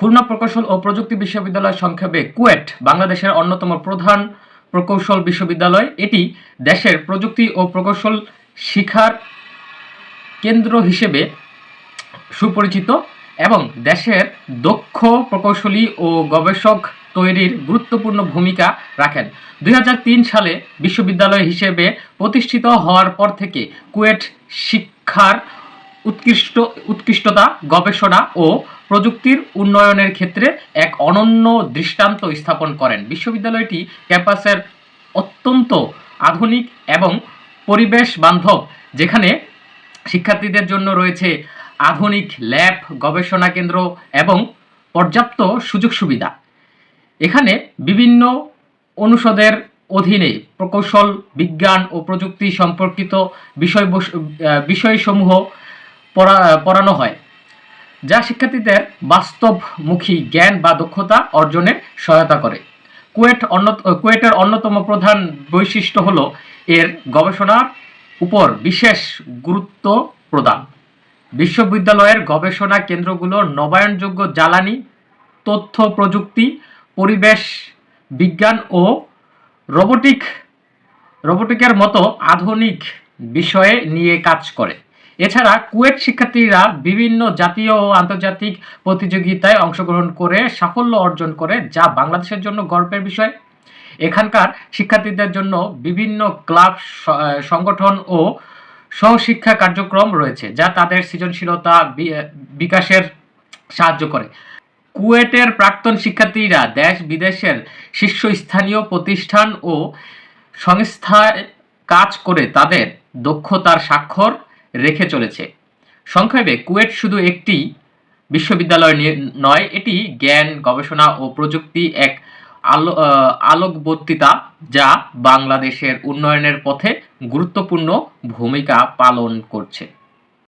খুলনা প্রকৌশল ও প্রযুক্তি বিশ্ববিদ্যালয় সংক্ষেপে কুয়েট, বাংলাদেশের অন্যতম প্রধান প্রকৌশল বিশ্ববিদ্যালয়। এটি দেশের প্রযুক্তি ও প্রকৌশল শিক্ষার কেন্দ্র হিসেবে সুপরিচিত এবং দেশের দক্ষ প্রকৌশলী ও গবেষক তৈরির গুরুত্বপূর্ণ ভূমিকা রাখেন। দুই হাজার তিন সালে বিশ্ববিদ্যালয় হিসেবে প্রতিষ্ঠিত হওয়ার পর থেকে কুয়েট শিক্ষার উৎকৃষ্ট, উৎকৃষ্টতা, গবেষণা ও প্রযুক্তির উন্নয়নের ক্ষেত্রে এক অনন্য দৃষ্টান্ত স্থাপন করেন। বিশ্ববিদ্যালয়টি ক্যাম্পাসের অত্যন্ত আধুনিক এবং পরিবেশ বান্ধব, যেখানে শিক্ষার্থীদের জন্য রয়েছে আধুনিক ল্যাব, গবেষণা কেন্দ্র এবং পর্যাপ্ত সুযোগ সুবিধা। এখানে বিভিন্ন অনুষদের অধীনে প্রকৌশল, বিজ্ঞান ও প্রযুক্তি সম্পর্কিত বিষয় বিষয়সমূহ পড়া, পড়ানো হয়, যা শিক্ষার্থীদের বাস্তবমুখী জ্ঞান বা দক্ষতা অর্জনে সহায়তা করে। কুয়েট অন্য কুয়েটের অন্যতম প্রধান বৈশিষ্ট্য হল এর গবেষণার উপর বিশেষ গুরুত্ব প্রদান। বিশ্ববিদ্যালয়ের গবেষণা কেন্দ্রগুলো নবায়নযোগ্য জ্বালানি, তথ্য প্রযুক্তি, পরিবেশ বিজ্ঞান ও রোবোটিক, রোবোটিকের মতো আধুনিক বিষয়ে নিয়ে কাজ করে। এছাড়া কুয়েট শিক্ষার্থীরা বিভিন্ন জাতীয় ও আন্তর্জাতিক প্রতিযোগিতায় অংশগ্রহণ করে সাফল্য অর্জন করে, যা বাংলাদেশের জন্য গর্বের বিষয়। এখানকার শিক্ষার্থীদের জন্য বিভিন্ন ক্লাব সংগঠন ও সহশিক্ষা কার্যক্রম রয়েছে, যা তাদের সৃজনশীলতা বিকাশের সাহায্য করে। কুয়েটের প্রাক্তন শিক্ষার্থীরা দেশ বিদেশের শীর্ষস্থানীয় প্রতিষ্ঠান ও সংস্থায় কাজ করে তাদের দক্ষতার স্বাক্ষর রেখে চলেছে। সংক্ষেপে, কুয়েট শুধু একটি বিশ্ববিদ্যালয় নিয়ে, এটি জ্ঞান, গবেষণা ও প্রযুক্তি এক আলো আলোকবর্তিতা যা বাংলাদেশের উন্নয়নের পথে গুরুত্বপূর্ণ ভূমিকা পালন করছে।